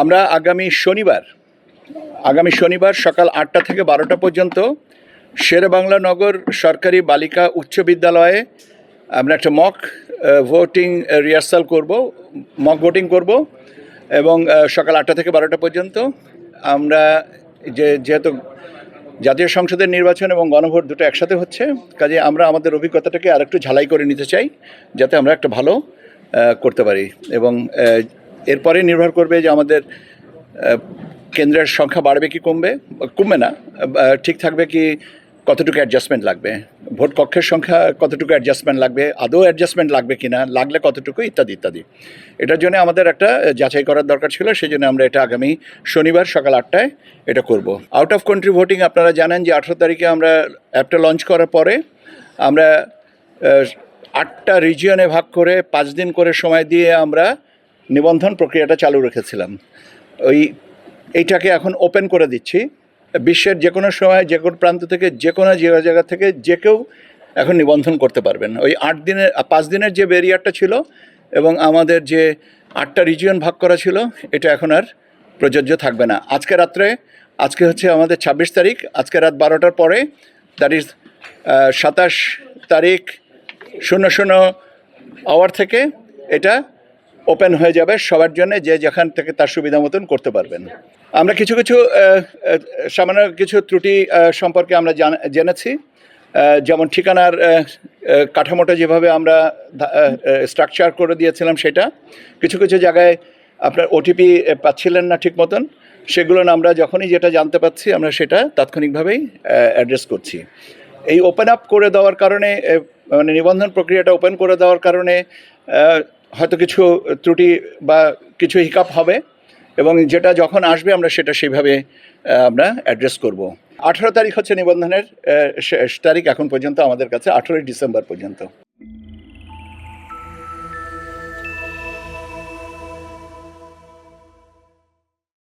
আমরা আগামী শনিবার আগামী শনিবার সকাল আটটা থেকে বারোটা পর্যন্ত শেরেবাংলা নগর সরকারি বালিকা উচ্চ বিদ্যালয়ে আমরা একটা মক ভোটিং রিহার্সাল করব মক ভোটিং করব এবং সকাল আটটা থেকে বারোটা পর্যন্ত আমরা যে যেহেতু জাতীয় সংসদের নির্বাচন এবং গণভোট দুটো একসাথে হচ্ছে, কাজে আমরা আমাদের অভিজ্ঞতাটাকে আরেকটু ঝালাই করে নিতে চাই যাতে আমরা একটা ভালো করতে পারি এবং এরপরে নির্ভর করবে যে আমাদের কেন্দ্রের সংখ্যা বাড়বে কি কমবে? কমবে না। ঠিক থাকবে কি কতটুকু অ্যাডজাস্টমেন্ট লাগবে? ভোট কক্ষের সংখ্যা কতটুকু অ্যাডজাস্টমেন্ট লাগবে? আদৌ অ্যাডজাস্টমেন্ট লাগবে কি না লাগলে কতটুকু? ইত্যাদি ইত্যাদি। এটার জন্য আমাদের একটা যাচাই করার দরকার ছিল। সেই জন্য আমরা এটা আগামী শনিবার সকাল আটটায় এটা করব। আউট অফ কান্ট্রি ভোটিং আপনারা জানেন যে আঠেরো তারিখে আমরা অ্যাপটা লঞ্চ করার পরে আমরা আটটা রিজিয়নে ভাগ করে পাঁচ দিন করে সময় দিয়ে আমরা নিবন্ধন প্রক্রিয়াটা চালু রেখেছিলাম। ওই এইটাকে এখন ওপেন করে দিচ্ছি। বিশ্বের যে কোনো সময় যে কোনো প্রান্ত থেকে যে কোনো জায়গা জায়গা থেকে যে কেউ এখন নিবন্ধন করতে পারবেন। ওই আট দিনের, পাঁচ দিনের যে ব্যারিয়ারটা ছিল এবং আমাদের যে আটটা রিজিয়ন ভাগ করা ছিল, এটা এখন আর প্রযোজ্য থাকবে না। আজকে রাত্রে, আজকে হচ্ছে আমাদের ছাব্বিশ তারিখ, আজকে রাত বারোটার পরে দ্যাট ইজ সাতাশ তারিখ শূন্য শূন্য আওয়ার থেকে এটা ওপেন হয়ে যাবে সবার জন্য যে যেখান থেকে তার সুবিধা মতন করতে পারবেন। আমরা কিছু কিছু সামান্য কিছু ত্রুটি সম্পর্কে আমরা জান- জেনেছি। যেমন ঠিকানার কাঠামোটা যেভাবে আমরা স্ট্রাকচার করে দিয়েছিলাম সেটা। কিছু কিছু জায়গায় আপনার ওটিপি পাচ্ছিলেন না ঠিক মতন। সেগুলো আমরা যখনই যেটা জানতে পাচ্ছি আমরা সেটা তাৎক্ষণিকভাবেই অ্যাড্রেস করছি। এই ওপেন আপ করে দেওয়ার কারণে মানে নিবন্ধন প্রক্রিয়াটা ওপেন করে দেওয়ার কারণে হয়তো কিছু ত্রুটি বা কিছু হিকাপ হবে এবং যেটা যখন আসবে আমরা সেটা সেইভাবে আমরা অ্যাড্রেস করব। আঠারো তারিখ হচ্ছে নিবন্ধনের শেষ তারিখ এখন পর্যন্ত আমাদের কাছে, আঠেরোই ডিসেম্বর পর্যন্ত।